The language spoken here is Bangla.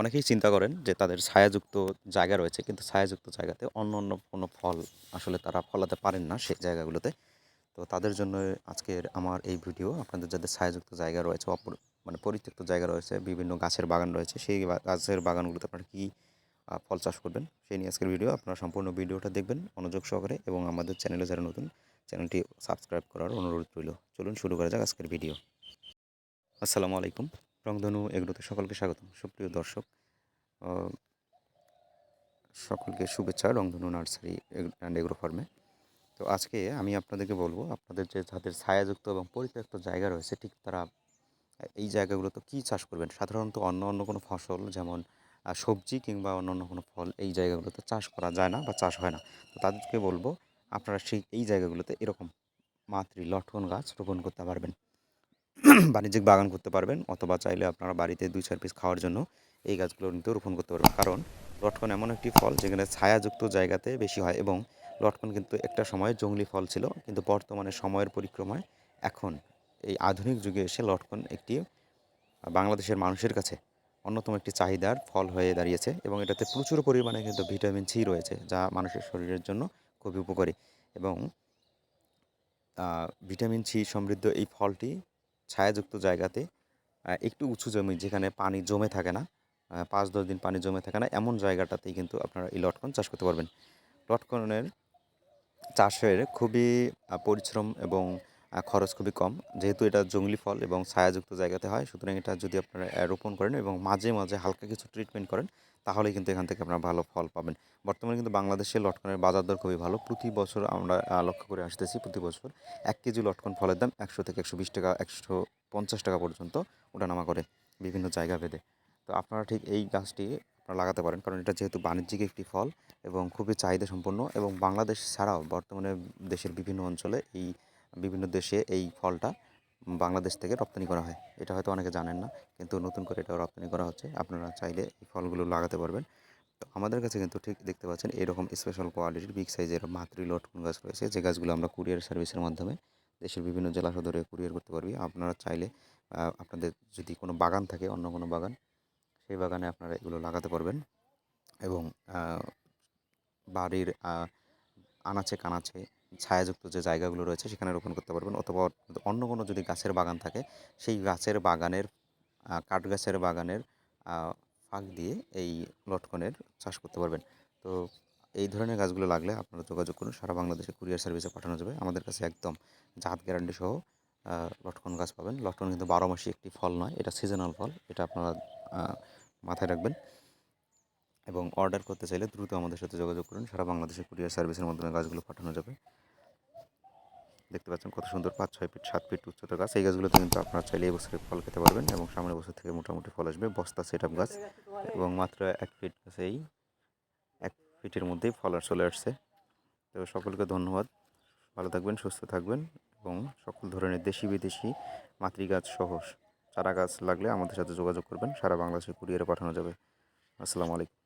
অনেকেই চিন্তা করেন যে তাদের ছায়াযুক্ত জায়গা রয়েছে, কিন্তু ছায়াযুক্ত জায়গাতে অন্য অন্য কোনো ফল আসলে তারা ফলাতে পারেন না সেই জায়গাগুলোতে। তো তাদের জন্য আজকের আমার এই ভিডিও, আপনাদের যাদের ছায়াযুক্ত জায়গা রয়েছে, অপর মানে পরিত্যক্ত জায়গা রয়েছে, বিভিন্ন গাছের বাগান রয়েছে, সেই গাছের বাগানগুলোতে আপনারা কী ফল চাষ করবেন, সেই নিয়ে আজকের ভিডিও। আপনারা সম্পূর্ণ ভিডিওটা দেখবেন, মনোযোগ সহকারে এবং আমাদের চ্যানেলে যারা নতুন, চ্যানেলটি সাবস্ক্রাইব করার অনুরোধ রইল। চলুন শুরু করা যাক আজকের ভিডিও। আসসালামু আলাইকুম। রংধনু এগুলোতে সকলকে স্বাগতম। সুপ্রিয় দর্শক সকলকে শুভেচ্ছা রংধনু নার্সারি অ্যান্ড এগ্রো ফার্মে তো আজকে আমি আপনাদেরকে বলব, আপনাদের যে যাদের ছায়াযুক্ত এবং পরিত্যক্ত জায়গা রয়েছে, ঠিক তারা এই জায়গাগুলোতে কী চাষ করবেন? সাধারণত অন্য অন্য কোনো ফসল যেমন সবজি কিংবা অন্য অন্য কোনো ফল এই জায়গাগুলোতে চাষ করা যায় না বা চাষ হয় না। তো তাদেরকে বলব, আপনারা সেই, এই জায়গাগুলোতে এরকম মাতৃ লটকন গাছ রোপণ করতে পারবেন। বাণিজ্যিক বাগান করতে পারবেন অথবা চাইলে আপনারা বাড়িতে দুই চার পিস খাওয়ার জন্য এই গাছগুলো নিতে রোপণ করতে পারবেন। কারণ লটকন এমন একটি ফল যেখানে ছায়াযুক্ত জায়গাতে বেশি হয় এবং লটকন কিন্তু একটা সময় জঙ্গলি ফল ছিল, কিন্তু বর্তমানে সময়ের পরিক্রমায় এখন এই আধুনিক যুগে এসে লটকন একটি বাংলাদেশের মানুষের কাছে অন্যতম একটি চাহিদার ফল হয়ে দাঁড়িয়েছে এবং এটাতে প্রচুর পরিমাণে কিন্তু ভিটামিন সি রয়েছে, যা মানুষের শরীরের জন্য খুবই উপকারী এবং ভিটামিন সি সমৃদ্ধ এই ফলটি ছায়াযুক্ত জায়গাতে একটু উঁচু জমি যেখানে পানি জমে থাকে না পাঁচ দশ দিন পানি জমে থাকে না, এমন জায়গাটাতেই কিন্তু আপনারা এই লটকন চাষ করতে পারবেন। লটকনের চাষের খুবই পরিশ্রম এবং খরচ খুবই কম। যেহেতু এটা জঙ্গলি ফল এবং ছায়াযুক্ত জায়গাতে হয়, সুতরাং এটা যদি আপনারা রোপণ করেন এবং মাঝে মাঝে হালকা কিছু ট্রিটমেন্ট করেন তাহলে কিন্তু এখান থেকে আপনারা ভালো ফল পাবেন। বর্তমানে কিন্তু বাংলাদেশে লটকনের বাজার দর খুবই ভালো। প্রতি বছর আমরা লক্ষ্য করে আসতেছি প্রতি বছর এক কেজি লটকন ফলের দাম একশো থেকে একশো বিশ টাকা, একশো পঞ্চাশ টাকা পর্যন্ত ওঠানামা করে বিভিন্ন জায়গা ভেদে। তো আপনারা ঠিক এই গাছটি আপনারা লাগাতে পারেন, কারণ এটা যেহেতু বাণিজ্যিক একটি ফল এবং খুবই চাহিদা সম্পন্ন এবং বাংলাদেশ ছাড়াও বর্তমানে দেশের বিভিন্ন অঞ্চলে এই বিভিন্ন দেশে এই ফলটা বাংলাদেশ থেকে রপ্তানি করা হয়। এটা হয়তো অনেকে জানেন না, কিন্তু নতুন করে এটাও রপ্তানি করা হচ্ছে। আপনারা চাইলে এই ফলগুলো লাগাতে পারবেন। তো আমাদের কাছে কিন্তু ঠিক দেখতে পাচ্ছেন এরকম স্পেশাল কোয়ালিটির বিগ সাইজের মাতৃ লটকন গাছ রয়েছে। যে গাছগুলো আমরা কুরিয়ার সার্ভিসের মাধ্যমে দেশের বিভিন্ন জেলা সদরে কুরিয়ার করতে পারবি। আপনারা চাইলে আপনাদের যদি কোনো বাগান থাকে, অন্য কোনো বাগান, সেই বাগানে আপনারা এগুলো লাগাতে পারবেন। এবং বাড়ির আনাচে কানাচে ছায়াযুক্ত যে জায়গাগুলো রয়েছে সেখানে রোপণ করতে পারবেন অথবা অন্য কোনো যদি গাছের বাগান থাকে, সেই গাছের বাগানের কাঠ গাছের বাগানের ফাঁক দিয়ে এই লটকনের চাষ করতে পারবেন। তো এই ধরনের গাছগুলো লাগলে আপনারা যোগাযোগ করুন, সারা বাংলাদেশে কুরিয়ার সার্ভিসে পাঠানো যাবে। আমাদের কাছে একদম জাত গ্যারান্টি সহ লটকন গাছ পাবেন। লটকন কিন্তু বারো মাসি একটি ফল নয়, এটা সিজনাল ফল, এটা আপনারা মাথায় রাখবেন। এবং অর্ডার করতে চাইলে দ্রুত আমাদের সাথে যোগাযোগ করুন, সারা বাংলাদেশে কুরিয়ার সার্ভিসের মাধ্যমে গাছগুলো পাঠানো যাবে। দেখতে পাচ্ছেন কত সুন্দর পাঁচ, ছয় ফিট, সাত ফিট উচ্চতার গাছ। এই গাছগুলোতে কিন্তু আপনারা চাইলে এই বছরে ফল খেতে পারবেন এবং সামনের বছর থেকে মোটামুটি ফল আসবে। বস্তা সেট গাছ এবং মাত্র এক ফিট গাছেই, এক ফিটের মধ্যেই ফল আর চলে আসছে। তো সকলকে ধন্যবাদ। ভালো থাকবেন, সুস্থ থাকবেন এবং সকল ধরনের দেশি বিদেশি মাতৃগাছ সহ চারা গাছ লাগলে আমাদের সাথে যোগাযোগ করবেন। সারা বাংলাদেশে কুরিয়ারে পাঠানো যাবে। আসসালামু আলাইকুম।